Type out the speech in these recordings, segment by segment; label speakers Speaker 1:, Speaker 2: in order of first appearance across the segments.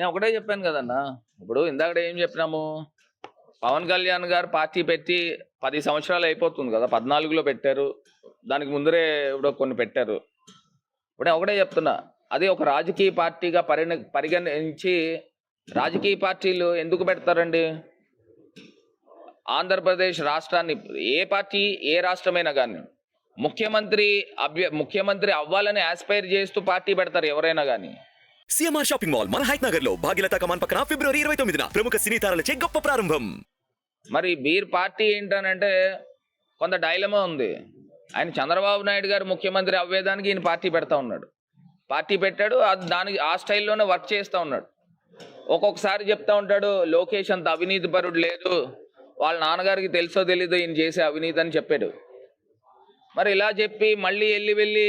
Speaker 1: నేను ఒకటే చెప్పాను కదన్నా. ఇప్పుడు ఇందాక ఏం చెప్పినాము? పవన్ కళ్యాణ్ గారు పార్టీ పెట్టి పది సంవత్సరాలు అయిపోతుంది కదా పద్నాలుగులో పెట్టారు. దానికి ముందరే ఇప్పుడు కొన్ని పెట్టారు. ఇప్పుడు ఒకటే చెప్తున్నా. అది ఒక రాజకీయ పార్టీగా పరిణ పరిగణించి రాజకీయ పార్టీలు ఎందుకు పెడతారండి? ఆంధ్రప్రదేశ్ రాష్ట్రాన్ని ఏ పార్టీ ఏ రాష్ట్రమైనా కానీ ముఖ్యమంత్రి అభ్య ముఖ్యమంత్రి అవ్వాలని ఆస్పైర్ చేస్తూ పార్టీ పెడతారు ఎవరైనా కానీ
Speaker 2: సిఎంఆర్ షాపింగ్ మాల్ మన హైట్ నగర్లో భాగ్యలత కమాన్ పక్కన ఫిబ్రవరి ఇరవై తొమ్మిదిన ప్రముఖ సినీ తారలచే గొప్ప ప్రారంభం.
Speaker 1: మరి బీర్ పార్టీ ఏంటనంటే కొంత డైలమా ఉంది. ఆయన చంద్రబాబు నాయుడు గారు ముఖ్యమంత్రి అవ్వేదానికి ఈయన పార్టీ పెడతా ఉన్నాడు. పార్టీ పెట్టాడు అది దానికి ఆ స్టైల్లోనే వర్క్ చేస్తూ ఉన్నాడు. ఒక్కొక్కసారి చెప్తా ఉంటాడు లోకేష్ అంత అవినీతి పరుడు లేదు. వాళ్ళ నాన్నగారికి తెలుసో తెలీదో ఈయన చేసే అవినీతి అని చెప్పాడు. మరి ఇలా చెప్పి మళ్ళీ వెళ్ళి వెళ్ళి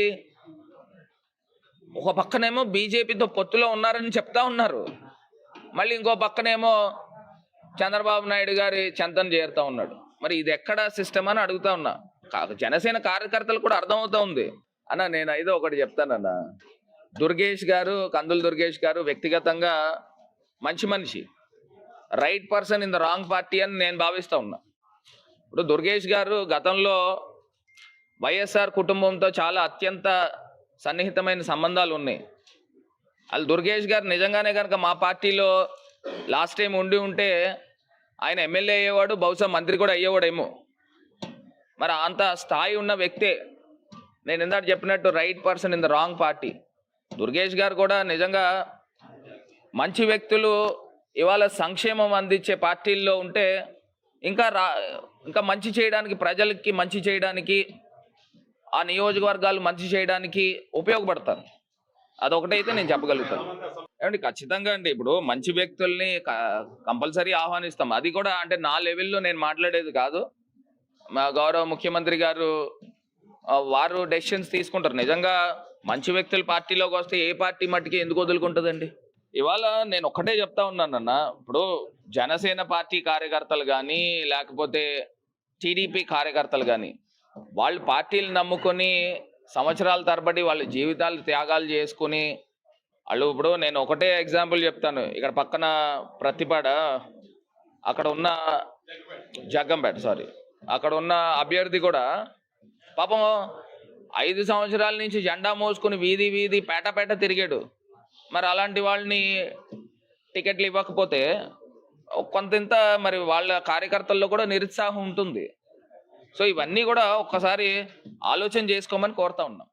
Speaker 1: ఒక పక్కనేమో బీజేపీతో పొత్తులో ఉన్నారని చెప్తా ఉన్నారు. మళ్ళీ ఇంకో పక్కనేమో చంద్రబాబు నాయుడు గారి చెంతన చేరుతా ఉన్నాడు. మరి ఇది ఎక్కడ సిస్టమ్ అని అడుగుతా ఉన్నా. జనసేన కార్యకర్తలు కూడా అర్థమవుతా ఉంది. అన్న నేను అయితే ఒకటి చెప్తానన్న. దుర్గేష్ గారు కందుల దుర్గేష్ గారు వ్యక్తిగతంగా మంచి మనిషి. Right person in the wrong party అని నేను భావిస్తా ఉన్నా. ఇప్పుడు దుర్గేష్ గారు గతంలో వైఎస్ఆర్ కుటుంబంతో చాలా అత్యంత సన్నిహితమైన సంబంధాలు ఉన్నాయి. వాళ్ళు దుర్గేష్ గారు నిజంగానే కనుక మా పార్టీలో లాస్ట్ టైం ఉండి ఉంటే ఆయన ఎమ్మెల్యే అయ్యేవాడు బహుశా మంత్రి కూడా అయ్యేవాడేమో. మరి అంత స్థాయి ఉన్న వ్యక్తే నేను ఇందాక చెప్పినట్టు right person in the wrong party. Durgesh గారు కూడా నిజంగా మంచి వ్యక్తులు ఇవాళ సంక్షేమం అందించే పార్టీల్లో ఉంటే ఇంకా రా ఇంకా మంచి చేయడానికి ప్రజలకి మంచి చేయడానికి ఆ నియోజకవర్గాలు మంచి చేయడానికి ఉపయోగపడతారు. అదొకటైతే నేను చెప్పగలుగుతాను. ఏమండి ఖచ్చితంగా అండి. ఇప్పుడు మంచి వ్యక్తుల్ని కంపల్సరీ ఆహ్వానిస్తాం. అది కూడా అంటే నా లెవెల్లో నేను మాట్లాడేది కాదు. మా గౌరవ ముఖ్యమంత్రి గారు వారు డెసిషన్స్ తీసుకుంటారు. నిజంగా మంచి వ్యక్తులు పార్టీలోకి వస్తే ఏ పార్టీ మట్టికి ఎందుకు వదులుకుంటుందండి? ఇవాళ నేను ఒక్కటే చెప్తా ఉన్నానన్న. ఇప్పుడు జనసేన పార్టీ కార్యకర్తలు కానీ లేకపోతే టీడీపీ కార్యకర్తలు కానీ వాళ్ళు పార్టీలు నమ్ముకొని సంవత్సరాల తరబడి వాళ్ళ జీవితాలు త్యాగాలు చేసుకుని వాళ్ళు ఇప్పుడు నేను ఒకటే ఎగ్జాంపుల్ చెప్తాను. ఇక్కడ పక్కన ప్రతిపాడ అక్కడ ఉన్న జగ్గంపేట సారీ. అక్కడ ఉన్న అభ్యర్థి కూడా పాపం ఐదు సంవత్సరాల నుంచి జెండా మోసుకుని వీధి వీధి పేట పేట తిరిగాడు. మరి అలాంటి వాళ్ళని టికెట్లు ఇవ్వకపోతే కొంత మరి వాళ్ళ కార్యకర్తల్లో కూడా నిరుత్సాహం ఉంటుంది. సో ఇవన్నీ కూడా ఒక్కసారి ఆలోచన చేసుకోమని కోరుతా ఉన్నాం.